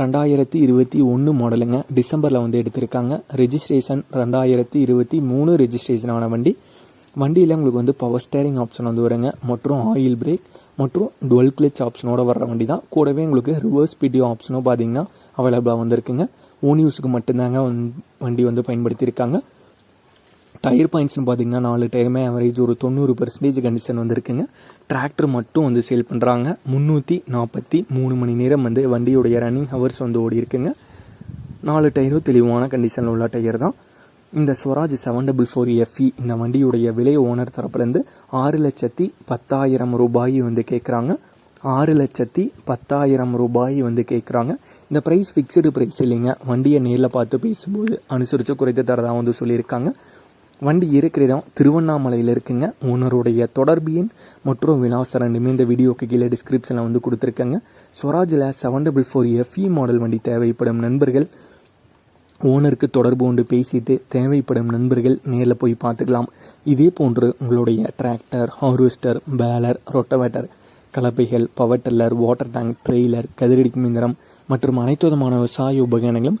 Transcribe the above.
ரெண்டாயிரத்தி இருபத்தி ஒன்று மாடலுங்க. டிசம்பரில் வந்து எடுத்திருக்காங்க. ரெஜிஸ்ட்ரேஷன் ரெண்டாயிரத்தி இருபத்தி மூணு ரெஜிஸ்ட்ரேஷனான வண்டி. வண்டியில் உங்களுக்கு வந்து பவர் ஸ்டேரிங் ஆப்ஷன் வந்து வருங்க. மற்றும் ஆயில் பிரேக் மற்றும் டுவெல் கிளிச் ஆப்ஷனோட வர்ற வண்டி தான் கூடவே உங்களுக்கு ரிவர்ஸ் பிடிஓ ஆப்ஷனும் பார்த்தீங்கன்னா அவைலபிளாக வந்திருக்குங்க. ஓன் யூஸுக்கு மட்டும்தாங்க வண்டி வந்து பயன்படுத்தியிருக்காங்க. டயர் பாயிண்ட்ஸ்னு பார்த்தீங்கன்னா நாலு டயருமே ஆவரேஜ் ஒரு தொண்ணூறு பர்சன்டேஜ் கண்டிஷன் வந்துருக்குங்க. டிராக்டர் மட்டும் வந்து சேல் பண்ணுறாங்க முந்நூற்றி நாற்பத்தி மூணு மணி நேரம் வந்து வண்டியுடைய ரன்னிங் ஹவர்ஸ் வந்து ஓடி இருக்குங்க. நாலு டயரும் தெளிவான கண்டிஷனில் உள்ள டயர் தான். இந்த Swaraj seven double four FE இந்த வண்டியுடைய விலை ஓனர் தரப்புலேருந்து ஆறு லட்சத்தி பத்தாயிரம் ரூபாய் வந்து கேட்குறாங்க ஆறு லட்சத்தி பத்தாயிரம் ரூபாய் வந்து கேட்குறாங்க இந்த ப்ரைஸ் ஃபிக்ஸ்டு ப்ரைஸ் இல்லைங்க. வண்டியை நேரில் பார்த்து பேசும்போது அனுசரித்து குறைத்து தரதாக வந்து சொல்லியிருக்காங்க. வண்டி இருக்கிற இடம் திருவண்ணாமலையில் இருக்குங்க. ஓனருடைய தொடர்பு எண் மற்றும் விலாசம் ரெண்டுமே இந்த வீடியோக்கு கீழே டிஸ்கிரிப்ஷனில் வந்து கொடுத்துருக்கேங்க. ஸ்வராஜில் seven double four FE model வண்டி தேவைப்படும் நண்பர்கள். ஓனருக்கு தொடர்பு கொண்டு பேசிட்டு தேவைப்படும் நண்பர்கள் நேரில் போய் பார்த்துக்கலாம். இதே போன்று உங்களுடைய tractor harvester baler rotavator கலப்பைகள் power tiller water tank trailer கதிரடிக்கும் இயந்திரம் மற்றும் அனைத்து விதமான விவசாய உபகரணங்களும்